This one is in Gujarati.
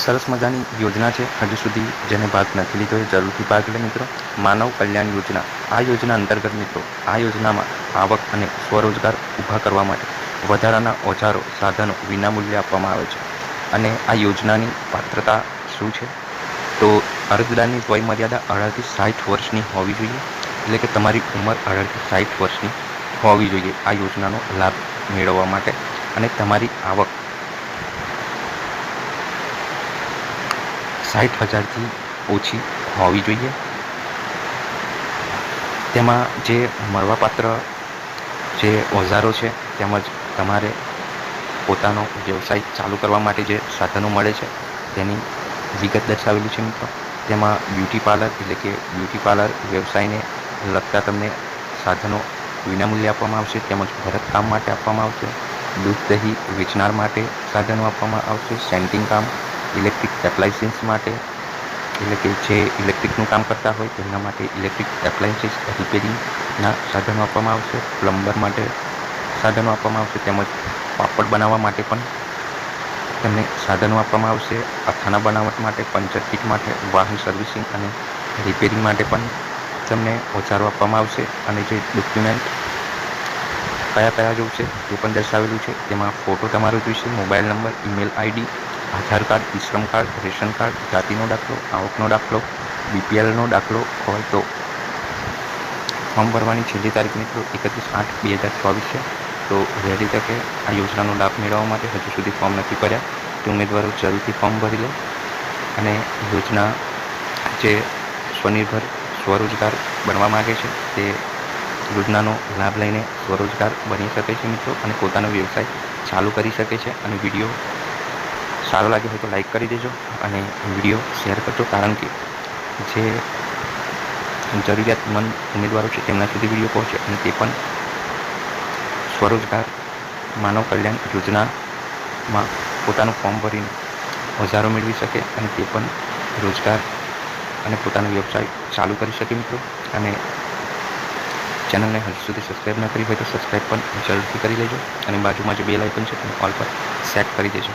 સરસ મજાની યોજના છે. હજુ સુધી જેને ભાગ નથી લીધો એ જરૂરથી ભાગ લે મિત્રો. માનવ કલ્યાણ યોજના. આ યોજના અંતર્ગત મિત્રો, આ યોજનામાં આવક અને સ્વરોજગાર ઊભા કરવા માટે વધારાના ઓજારો, સાધનો વિનામૂલ્યે આપવામાં આવે છે. અને આ યોજનાની પાત્રતા શું છે? તો અરજદારની વય મર્યાદા અઢારથી સાઠ વર્ષની હોવી જોઈએ. એટલે કે તમારી ઉંમર અઢારથી સાઠ વર્ષની હોવી જોઈએ આ યોજનાનો લાભ મેળવવા માટે. અને તમારી આવક સાઠ હજારથી ઓછી હોવી જોઈએ. તેમાં જે મળવાપાત્ર જે ઓજારો છે, તેમજ તમારે પોતાનો વ્યવસાય ચાલુ કરવા માટે જે સાધનો મળે છે, તેની વિગત દર્શાવેલી છે મિત્રો. તેમાં બ્યુટી પાર્લર એટલે કે બ્યુટી પાર્લર વ્યવસાયને લગતા તમને સાધનો વિનામૂલ્યે આપવામાં આવશે, તેમજ ભરતકામ માટે આપવામાં આવશે, દૂધ દહીં વેચનાર માટે સાધનો આપવામાં આવશે, સેન્ટિંગ કામ ઇલેક્ટ્રિક એપ્લાયન્સીસ માટે, એટલે કે જે ઇલેક્ટ્રિકનું કામ કરતા હોય તેમના માટે ઇલેક્ટ્રિક એપ્લાયન્સીસ રિપેરિંગના સાધનો આપવામાં આવશે. પ્લમ્બર માટે સાધનો આપવામાં આવશે, તેમજ પાપડ બનાવવા માટે પણ તેમને સાધનો આપવામાં આવશે. અથાણા બનાવટ માટે, પંચર કીટ માટે, વાહન સર્વિસિંગ અને રિપેરિંગ માટે પણ તમને ઓજારો આપવામાં આવશે. અને જે ડોક્યુમેન્ટ કયા કયા જોઈશે તે પણ દર્શાવેલું છે. તેમાં ફોટો તમારો જોઈશે mobile number email ID Aadhaar card eShram card, ration card, જાતિનો દાખલો, આવકનો દાખલો, બીપીએલનો દાખલો હોય તો. ફોર્મ ભરવાની છેલ્લી તારીખ મિત્રો એકત્રીસ આઠ બે હજાર ચોવીસ છે. તો વહેલી તકે આ યોજનાનો લાભ મેળવવા માટે હજુ સુધી ફોર્મ નથી ભર્યા. તે ઉમેદવારો જરૂરથી ફોર્મ ભરી લે. અને યોજના જે સ્વનિર્ભર, સ્વરોજગાર બનવા માગે છે, તે યોજનાનો લાભ લઈને સ્વરોજગાર બની શકે છે મિત્રો. અને પોતાનો વ્યવસાય ચાલુ કરી શકે છે. અને વીડિયો સારો લાગ્યો હોય તો લાઈક કરી દેજો અને વીડિયો શેર કરજો. કારણ કે જે જરૂરિયાતમંદ ઉમેદવારો છે, તેમના સુધી વીડિયો પહોંચે અને તે પણ સ્વરોજગાર માનવ કલ્યાણ યોજનામાં પોતાનું ફોર્મ ભરીને હજારો મેળવી શકે અને તે પણ રોજગાર અને પોતાનો વ્યવસાય ચાલુ કરી શકે મિત્રો. અને ચેનલને હજુ સુધી સબસ્ક્રાઈબ ન કરી હોય તો સબસ્ક્રાઈબ પણ જરૂરથી કરી લેજો અને બાજુમાં જે બેલ આઇકન છે, તેને ઓલ પર સેટ કરી દેજો.